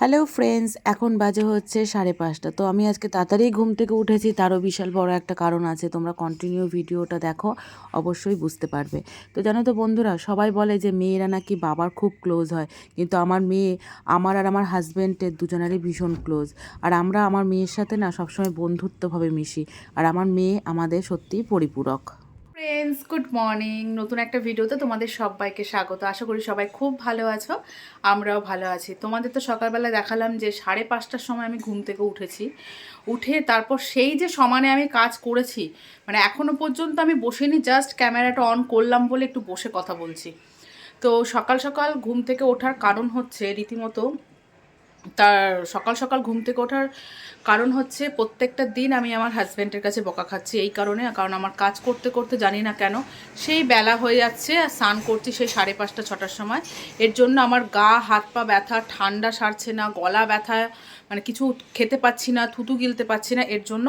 Hello friends এখন বাজে হচ্ছে সাড়ে পাঁচটা। তো আমি আজকে তাড়াতাড়ি ঘুম থেকে উঠেছি। তারও বিশাল বড় একটা কারণ আছে। তোমরা কন্টিনিউ ভিডিওটা দেখো, অবশ্যই বুঝতে পারবে। তো জানো তো বন্ধুরা, সবাই বলে যে মেয়েরা নাকি বাবার খুব ক্লোজ হয়। কিন্তু আমার মেয়ে, আমার আর আমার হাজব্যান্ডের দুজনেরই ভীষণ ক্লোজ আর আমরা আমার মেয়ের সাথে না সবসময় বন্ধুত্বভাবে মিশি। আর আমার মেয়ে আমাদের সত্যিই পরিপূরক। ফ্রেন্ডস গুড মর্নিং নতুন একটা ভিডিওতে তোমাদের সবাইকে স্বাগত। আশা করি সবাই খুব ভালো আছো, আমরাও ভালো আছি। তোমাদের তো সকালবেলা দেখালাম যে সাড়ে পাঁচটার সময় আমি ঘুম থেকে উঠেছি। উঠে তারপর সেই যে সমানে আমি কাজ করেছি মানে এখনও পর্যন্ত আমি বসিনি জাস্ট ক্যামেরাটা অন করলাম বলে একটু বসে কথা বলছি। তো সকাল সকাল ঘুম থেকে ওঠার কারণ হচ্ছে রীতিমতো তার সকাল সকাল ঘুম থেকে ওঠার কারণ হচ্ছে প্রত্যেকটা দিন আমি আমার হাজব্যান্ডের কাছে বকা খাচ্ছি এই কারণে, কারণ আমার কাজ করতে করতে জানি না কেন, সেই বেলা হয়ে যাচ্ছে আর স্নান করছি সেই সাড়ে পাঁচটা, ছটার সময়। এর জন্য আমার গা, হাত পা ব্যথা, ঠান্ডা সারছে না, গলা ব্যথা মানে কিছু খেতে পাচ্ছি না, থুতু গিলতে পাচ্ছি না, এর জন্য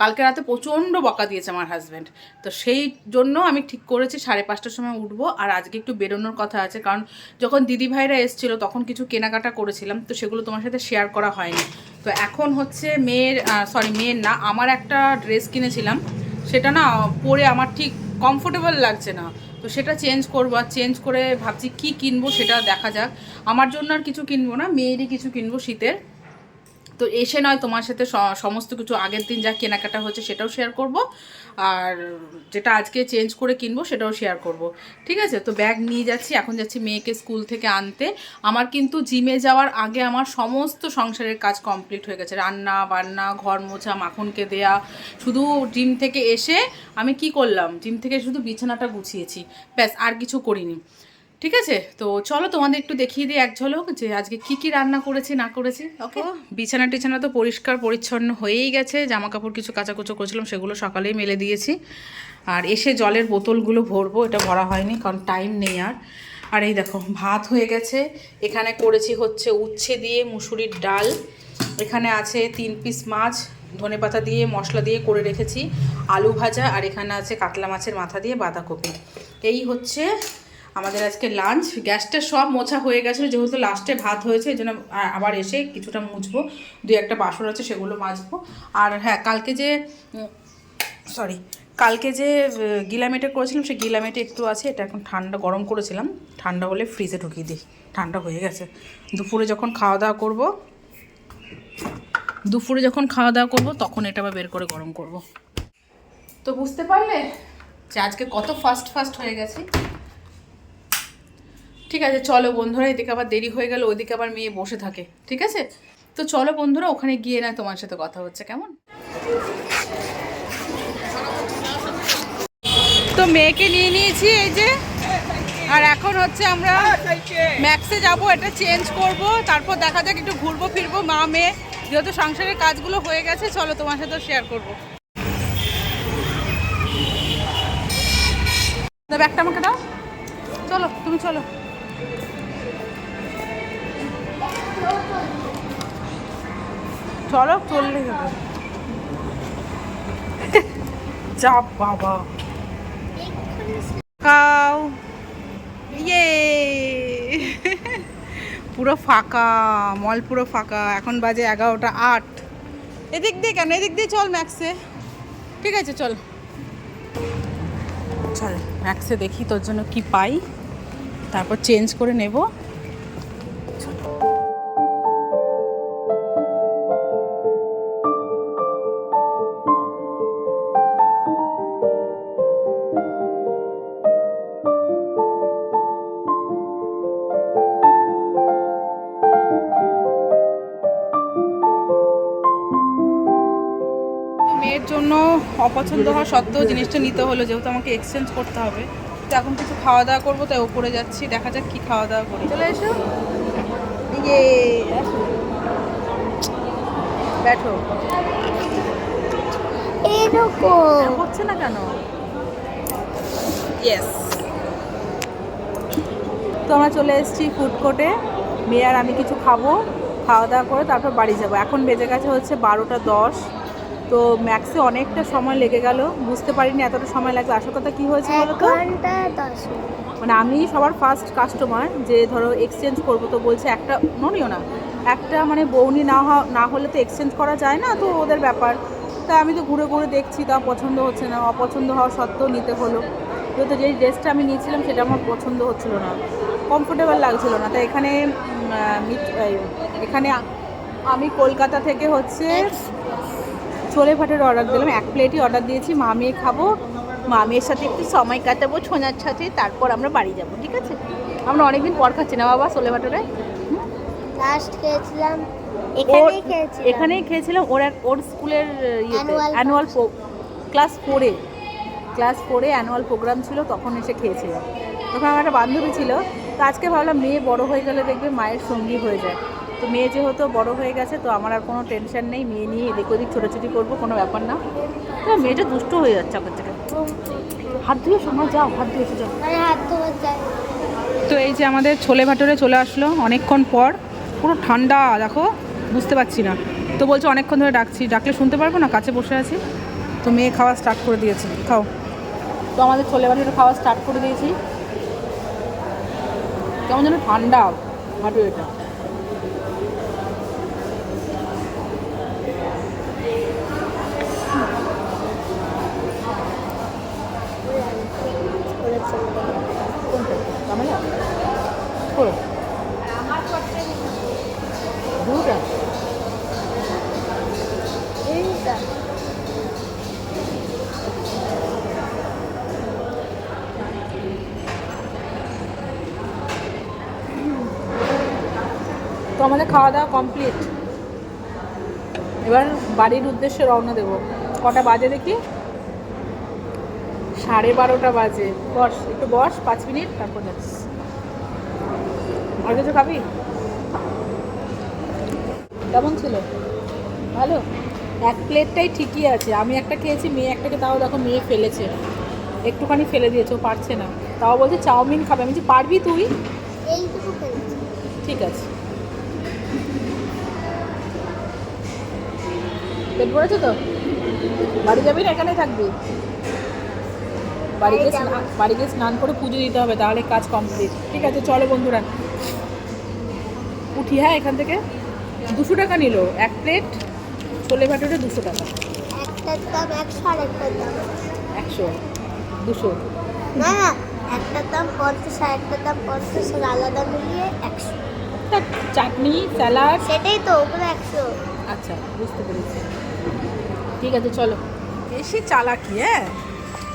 কালকে রাতে প্রচণ্ড বকা দিয়েছে আমার হাজব্যান্ড তো সেই জন্য আমি ঠিক করেছি, সাড়ে পাঁচটার সময় উঠবো আর আজকে একটু বেরোনোর কথা আছে, কারণ যখন দিদি ভাইরা এসেছিল তখন কিছু কেনাকাটা করেছিলাম, তো সেগুলো তোমার সাথে শেয়ার করা হয়নি। তো এখন হচ্ছে মেয়ের সরি মেয়ের না, আমার একটা ড্রেস কিনেছিলাম, সেটা না পরে আমার ঠিক কমফোর্টেবল লাগছে না। তো সেটা চেঞ্জ করব আর চেঞ্জ করে ভাবছি কি কিনবো সেটা দেখা যাক। আমার জন্য আর কিছু কিনবো না, মেয়েরই কিছু কিনবো শীতের। তো এসে নয় তোমার সাথে সমস্ত কিছু আগের দিন যা কেনাকাটা হচ্ছে সেটাও শেয়ার করব। আর যেটা আজকে চেঞ্জ করে কিনবো সেটাও শেয়ার করব। ঠিক আছে? তো ব্যাগ নিয়ে যাচ্ছি, এখন যাচ্ছি মেয়েকে স্কুল থেকে আনতে। আমার কিন্তু জিমে যাওয়ার আগে আমার সমস্ত সংসারের কাজ কমপ্লিট হয়ে গেছে। রান্না, বান্না, ঘর মোছা, মাখনকে দেয়া। শুধু জিম থেকে এসে আমি কি করলাম? জিম থেকে শুধু বিছানাটা গুছিয়েছি। ব্যাস, আর কিছু করিনি। ঠিক আছে? তো চলো তোমাদের একটু দেখিয়ে দিই এক ঝলক যে আজকে কি কি রান্না করেছি না করেছি ওকে বিছানা টিছানা তো পরিষ্কার পরিচ্ছন্ন হয়েই গেছে জামা কাপড় কিছু কাচাকুচো করেছিলাম সেগুলো সকালেই মেলে দিয়েছি। আর এসে জলের বোতলগুলো ভরবো এটা ভরা হয়নি কারণ টাইম নেই আর। আর এই দেখো ভাত হয়ে গেছে এখানে করেছি হচ্ছে উচ্ছে দিয়ে মুসুরির ডাল এখানে আছে তিন পিস মাছ ধনে পাতা দিয়ে মশলা দিয়ে করে রেখেছি আলু ভাজা আর এখানে আছে কাতলা মাছের মাথা দিয়ে বাঁধাকপি। এই হচ্ছে আমাদের আজকে লাঞ্চ গ্যাসটা সব মোছা হয়ে গেছিল, যেহেতু লাস্টে ভাত হয়েছে, এই জন্য আবার এসে কিছুটা মুছবো। দুই একটা বাসন আছে, সেগুলো মাজবো। আর হ্যাঁ কালকে যে সরি কালকে যে গিলামেটে করেছিলাম, সেই গিলামেটে একটু আছে, এটা এখন ঠান্ডা, গরম করেছিলাম। ঠান্ডা হলে ফ্রিজে ঢুকিয়ে দিই, ঠান্ডা হয়ে গেছে। দুপুরে যখন খাওয়া দাওয়া করব, দুপুরে যখন খাওয়া দাওয়া করব, তখন এটা আবার বের করে গরম করব। তো বুঝতে পারলে যে আজকে কত ফাস্ট ফাস্ট হয়ে গেছে। ঠিক আছে, চলো বন্ধুরা, এদিকে আবার দেরি হয়ে গেল ওইদিকে আবার মেয়ে বসে থাকে, ঠিক আছে? তো চলো বন্ধুরা, ওখানে গিয়ে না তোমার সাথে কথা হচ্ছে, কেমন? তো মেয়েকে নিয়ে নিয়েছি এই যে, আর এখন হচ্ছে আমরা ম্যাক্সে যাব, এটা চেঞ্জ করব, তারপর দেখা যাক একটু ঘুরবো, ফিরবো, মা, মেয়ে, যেহেতু সংসারের কাজগুলো হয়ে গেছে, চলো তোমার সাথে শেয়ার করব। ব্যাগটা আমাকে দাও। চলো, তুমি চলো। চলো, চললে হবে। যা বাবা। কাউ ইয়ে। পুরো ফাঁকা, মল পুরো ফাঁকা। এখন বাজে এগারোটা আট। এদিক দিয়ে কেন? এদিক দিয়ে চল ম্যাক্সে। ঠিক আছে, চল। চল, ম্যাক্সে দেখি তোর জন্য কি পাই। তারপর চেঞ্জ করে নেব। জন্য অপছন্দ হওয়া সত্ত্বেও জিনিসটা নিতে হলো, যেহেতু আমাকে এক্সচেঞ্জ করতে হবে। তো এখন কিছু খাওয়া দাওয়া করব তাই ওপরে যাচ্ছি দেখা যাক কি খাওয়া দাওয়া করি। চলে এসো। ইয়ে। ব্যাঠো এরকম। হচ্ছে না কেন? ইয়েস তো আমরা চলে এসেছি ফুড কোর্টে মেয়ে আর আমি কিছু খাব খাওয়া দাওয়া করে তারপর বাড়ি যাব। এখন বেজে গেছে হচ্ছে বারোটা দশ। তো ম্যাক্সে অনেকটা সময় লেগে গেল। বুঝতে পারিনি এতটা সময় লাগবে আসল কথা কী হয়েছে তো? মানে আমি সবার ফার্স্ট কাস্টমার যে ধরো এক্সচেঞ্জ করব তো বলছে একটা ননিও না একটা মানে বৌনি না হওয়া না হলে তো এক্সচেঞ্জ করা যায় না তো ওদের ব্যাপার। তা আমি তো ঘুরে ঘুরে দেখছি তা পছন্দ হচ্ছে না অপছন্দ হওয়া সত্ত্বেও নিতে হলো। যেহেতু যেই ড্রেসটা আমি নিয়েছিলাম সেটা আমার পছন্দ হচ্ছিল না কমফোর্টেবল লাগছিল না। তাই এখানে মিট- এখানে আমি কলকাতা থেকে হচ্ছে ছোলে ভাটের অর্ডার দিলাম। এক প্লেটই অর্ডার দিয়েছি। মামিয়ে খাব। মামির সাথে একটু সময় কাটাবো ছোনার সাথে। তারপর আমরা বাড়ি যাব ঠিক আছে? আমরা অনেকদিন পর খাচ্ছি না বাবা ছোলে ভাটোরে লাস্ট খেয়েছিলাম। এখানেই খেয়েছিলাম। ওর এক ওর স্কুলের অ্যানুয়াল ক্লাস ফোরে ক্লাস ফোরে অ্যানুয়াল প্রোগ্রাম ছিল তখন এসে খেয়েছিলাম তখন আমার একটা বান্ধবী ছিল। তো আজকে ভাবলাম মেয়ে বড় হয়ে গেলে দেখবে মায়ের সঙ্গী হয়ে যায়। তো মেয়ে যেহেতু বড় হয়ে গেছে তো আমার আর কোনো টেনশন নেই। মেয়ে নিয়ে এদিক ওদিক ছোটাছুটি করব কোনো ব্যাপার না। তো মেয়েটা দুষ্ট হয়ে যাচ্ছে আমার থেকে। হাত ধুয়ে সময় যাও হাত ধুয়ে এসে যাও। তো এই যে আমাদের ছোলে ভাটোরে চলে আসলো অনেকক্ষণ পর। পুরো ঠান্ডা দেখো বুঝতে পারছি না। তো বলছে অনেকক্ষণ ধরে ডাকছি ডাকলে শুনতে পারব না? কাছে বসে আছি। তো মেয়ে খাওয়া স্টার্ট করে দিয়েছে। খাও। তো আমাদের ছোলে ভাটোরে খাওয়া স্টার্ট করে দিয়েছি। কেমন যেন ঠান্ডা ভাটোরেটা। তো আমাদের খাওয়া দাওয়া কমপ্লিট এবার বাড়ির উদ্দেশ্যে রওনা দেবো। কটা বাজে দেখি? সাড়ে বারোটা বাজে। বস একটু বস পাঁচ মিনিট তারপর যাচ্ছি। আর কিছু খাবি? কেমন ছিল? ভালো? এক প্লেটটাই ঠিকই আছে। আমি একটা খেয়েছি মেয়ে একটাকে তাও দেখো মেয়ে ফেলেছে। একটুখানি ফেলে দিয়েছে ও পারছে না। তাও বলছে চাউমিন খাবে। আমি বলছি পারবি তুই? ঠিক আছে। পেট ভরেছে তো? বাড়ি যাবি না? এখানেই থাকবি? বাড়ি গিয়ে বাড়ি যাব। স্নান- করে পুজো দিতে হবে তাহলে কাজ কমপ্লিট ঠিক আছে চলো বন্ধুরা। উঠি হ্যাঁ এখান থেকে। দুশো টাকা নিল এক প্লেট ছোলে ভাটোরে দুশো টাকা। একশো আর একটার দাম। একশো দুশো। না একটার দাম পঞ্চাশ আর একটার দাম পঞ্চাশ আর আলাদা মিলিয়ে একশো। চাটনি স্যালাড? সেটাই তো ওগুলো একশো। আচ্ছা বুঝতে পেরেছি। ঠিক আছে চলো। বেশি চালাকি হ্যাঁ?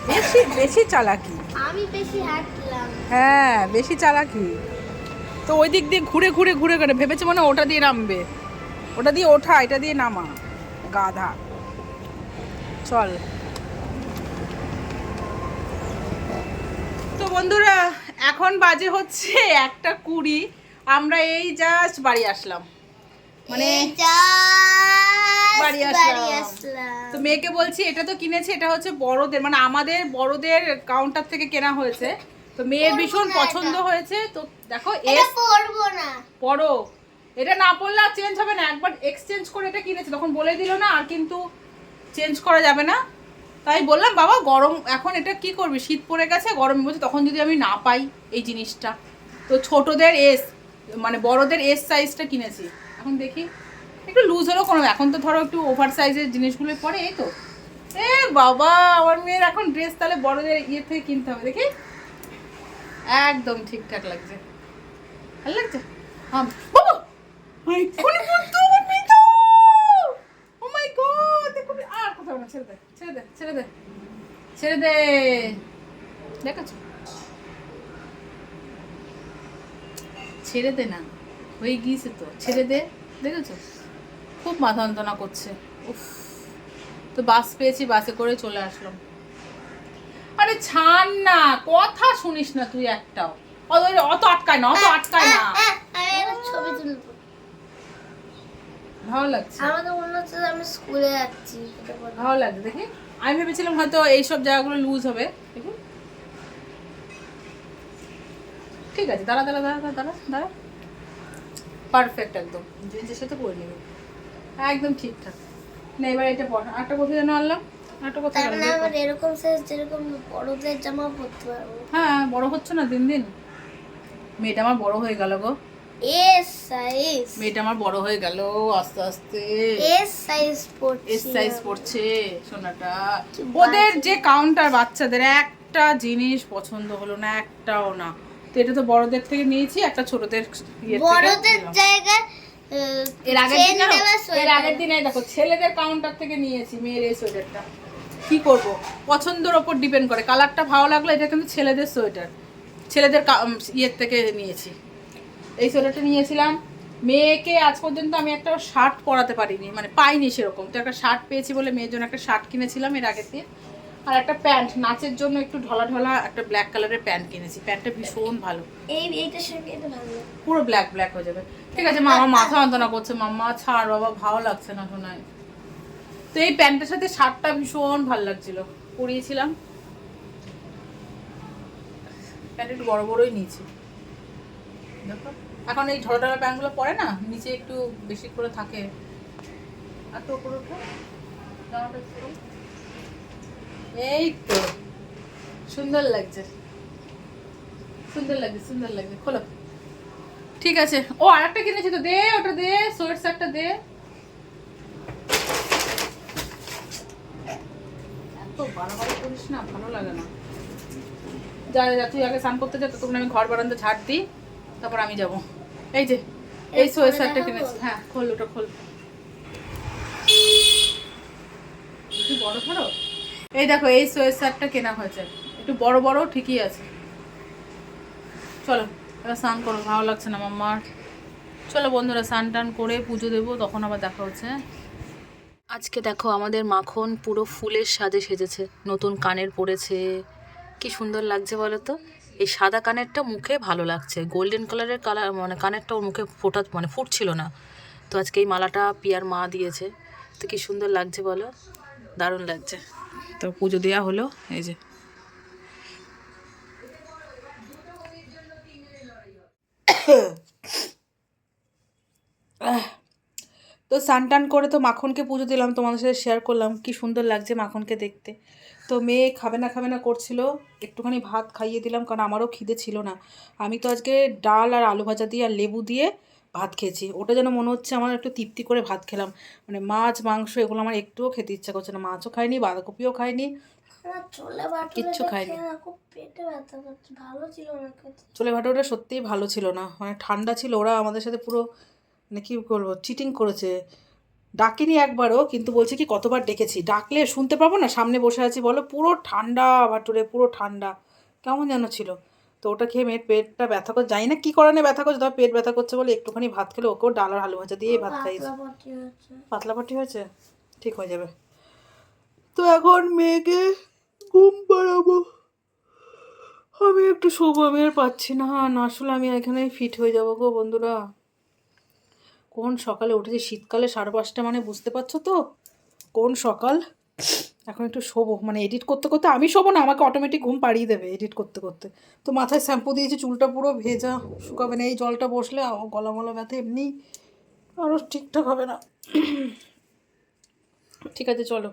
বেশি বেশি চালাকি। আমি বেশি হাঁটলাম। হ্যাঁ বেশি চালাকি। তো ওই দিক দিয়ে ঘুরে ঘুরে ঘুরে ঘুরে ভেবেছে মানে ওটা দিয়ে নামবে। ওটা দিয়ে ওঠা এটা দিয়ে নামা। গাধা। চল। তো বন্ধুরা এখন বাজে হচ্ছে একটা কুড়ি। আমরা এই জাস্ট বাড়ি আসলাম। মানে বাড়ি আসলাম। তো মেয়েকে বলছি এটা তো কিনেছি এটা হচ্ছে বড়দের মানে আমাদের বড়দের কাউন্টার থেকে কেনা হয়েছে। তো মেয়ের ভীষণ পছন্দ হয়েছে। তো দেখো এটা এস পরবো না। পড়ো এটা না পড়লে আর চেঞ্জ হবে না। একবার এক্সচেঞ্জ করে এটা কিনেছে। তখন বলে দিল না আর কিন্তু চেঞ্জ করা যাবে না। তাই বললাম বাবা গরম এখন এটা কি করবি? শীত পড়ে গেছে গরম বলছে তখন যদি আমি না পাই এই জিনিসটা। তো ছোটদের এস মানে বড়দের এস সাইজটা কিনেছি। এখন দেখি। একটু লুজ হলেও কোনো এখন তো ধরো একটু ওভার সাইজের জিনিসগুলো পরে এই তো। এ বাবা আমার মেয়ের এখন ড্রেস তাহলে বড়দের ইয়ে থেকে কিনতে হবে দেখি? একদম ঠিকঠাক লাগছে। ভালো লাগছে? হ্যাঁ বাবা! মাই কোলে আমার মেয়ে তো! ও মাই গড দেখো আর কোথাও না ছেড়ে দে ছেড়ে দে ছেড়ে দে ছেড়ে দে। দেখাচ্ছ? ছেড়ে দে না হয়ে গিয়েছে তো ছেড়ে দে দেখেছ খুব মাথা যন্ত্রণা করছে। উফ। তো বাস পেয়েছি বাসে করে চলে আসলাম। আরে ছাড় না কথা শুনিস না তুই একটাও। অত অত আটকায় না অত আটকায় না। ছবি তুলবো ভালো লাগছে। মনে হচ্ছে আমি স্কুলে যাচ্ছি ভালো লাগছে দেখি। আমি ভেবেছিলাম হয়তো এইসব জায়গাগুলো লুজ হবে। দেখি। ঠিক আছে দাঁড়া দাঁড়া দাঁড়া দাঁড়া দাঁড়া। দাঁড়া পারফেক্ট একদম জিন্সের সাথে পরে নেবে। একদম ঠিকঠাক। না এবার এটা পর। আরেকটা কোথায় যেন আনলাম? একটা কোথায় গেল? আমার এরকম সাইজ যেরকম বড়দের জামা পরতে পারব। হ্যাঁ বড় হচ্ছে না দিন দিন? মেয়েটা আমার বড় হয়ে গেল গো। এস সাইজ মেয়েটা আমার বড় হয়ে গেল আস্তে আস্তে। এস সাইজ পড়ছি এস সাইজ পড়ছে সোনাটা। ওদের যে কাউন্টার বাচ্চাদের একটা জিনিস পছন্দ হলো না একটাও না। তো এটা তো বড়দের থেকে নিয়েছি একটা ছোটদের বড়দের জায়গায় এর আগের দিন এর আগের দিন দেখো ছেলেদের কাউন্টার থেকে নিয়েছি মেয়ের এই সোয়েটারটা কি করব? পছন্দের ওপর ডিপেন্ড করে। কালারটা ভালো লাগল এটা কিন্তু ছেলেদের সোয়েটার ছেলেদের ইয়ের থেকে নিয়েছি। এই সোয়েটারটা নিয়েছিলাম। মেয়েকে আজ পর্যন্ত আমি একটা শার্ট পরাতে পারিনি। মানে পাইনি সেরকম। তো একটা শার্ট পেয়েছি বলে মেয়ের জন্য একটা শার্ট কিনেছিলাম এর আগের দিন। আর একটা প্যান্ট নাচের জন্য একটু ঢলা ঢলা একটা ব্ল্যাক কালারের প্যান্ট কিনেছি। প্যান্টটা ভীষণ ভালো। এই এইটার সঙ্গে এটা ভালো। পুরো ব্ল্যাক ব্ল্যাক হয়ে যাবে। ঠিক আছে মামা মাথা যন্ত্রণা করছে। মাম্মা ছাড় বাবা ভালো লাগছে না শোনায়। তো এই প্যান্টের সাথে শার্টটা ভীষণ ভালো লাগছিল। পরিয়েছিলাম। প্যান্ট একটু বড় বড়ই নিয়েছি। দেখো এখন এই ঢলা ঢলা প্যান্টগুলো পরে না নিচে একটু বেশি করে থাকে। আর তো উপরে উঠো জামাটা। এই তো। সুন্দর লাগছে। সুন্দর লাগছে সুন্দর লাগছে। খোলো। ঠিক আছে। ও আরেকটা কিনেছি তো দে ওটা দে সোয়েট শার্টটা দে। এত বাড়াবাড়ি করিস না ভালো লাগে না। যা যা তুই আগে স্নান করতে যা আমি ঘর বারান্দা ঝাড় দিই তারপর আমি যাব। এই যে এই সোয়েট শার্টটা কিনেছি। হ্যাঁ খোল ওটা খোল। একটু বড় ধরো? এই দেখো, এই সোয়েট শার্টটা কেনা হয়েছে। একটু বড় বড়, ঠিকই আছে। চলো, এবার স্নান করো, ভালো লাগছে না মাম্মার। চলো বন্ধুরা, স্নান টান করে পুজো দেবো, তখন আবার দেখা হচ্ছে? আজকে দেখো, আমাদের মাখন পুরো ফুলের সাজে সেজেছে, নতুন কানের পড়েছে কি সুন্দর লাগছে বলো তো? এই সাদা কানেরটা মুখে ভালো লাগছে, গোল্ডেন কালারের কালার মানে কানেরটা ওর মুখে ফোটা মানে ফুটছিল না। তো আজকে এই মালাটা পিয়ার মা দিয়েছে, তো কি সুন্দর লাগছে বলো? দারুণ লাগছে। তো পুজো দেওয়া হলো, এই যে। তো স্নান টান করে তো মাখনকে পুজো দিলাম, তোমাদের সাথে শেয়ার করলাম, কি সুন্দর লাগছে মাখনকে দেখতে। তো মেয়ে খাবে না খাবে না করছিল, একটুখানি ভাত খাইয়ে দিলাম, কারণ আমারও খিদে ছিল না। আমি তো আজকে ডাল আর আলু ভাজা দিয়ে আর লেবু দিয়ে ভাত খেয়েছি। ওটা যেন মনে হচ্ছে আমার একটু তৃপ্তি করে ভাত খেলাম। মানে মাছ মাংস এগুলো আমার একটুও খেতে ইচ্ছা করছে না। মাছও খাইনি বাঁধাকপিও খাইনি। কিচ্ছু খাইনি। চলে ভাটোটা সত্যিই ভালো ছিল না। মানে ঠান্ডা ছিল। ওরা আমাদের সাথে পুরো মানে কী করব চিটিং করেছে। ডাকিনি একবারও কিন্তু বলছে কি কতবার ডেকেছি। ডাকলে শুনতে পাবো না? সামনে বসে আছি। বলো পুরো ঠান্ডা ভাটুরে পুরো ঠান্ডা। কেমন যেন ছিল। তো ওটা খেয়ে মেয়ের পেটটা ব্যথা করে জানি না কী কারণে ব্যথা করছে তবে পেট ব্যথা করছে বলে একটুখানি ভাত খেলে ওকেও ডাল আর আলু ভাজা দিয়ে ভাত খাইয়েছে। পাতলা পাটি হয়েছে। ঠিক হয়ে যাবে। তো এখন মেয়েকে ঘুম পাড়াবো। আমি একটু শোবো আমি আর পাচ্ছি না। না আসলে আমি এখানে ফিট হয়ে যাব গো বন্ধুরা। কোন সকালে উঠেছি? শীতকালে সাড়ে পাঁচটা মানে বুঝতে পারছ তো? কোন সকাল? এখন একটু শোবো। মানে এডিট করতে করতে আমি শোবো না, আমাকে অটোমেটিক ঘুম পাড়িয়ে দেবে এডিট করতে করতে। তো মাথায় শ্যাম্পু দিয়েছি, চুলটা পুরো ভেজা, শুকাবে না। এই জলটা বসলে গলা মলা ব্যথা এমনি। আরও ঠিকঠাক হবে না। ঠিক আছে, চলো।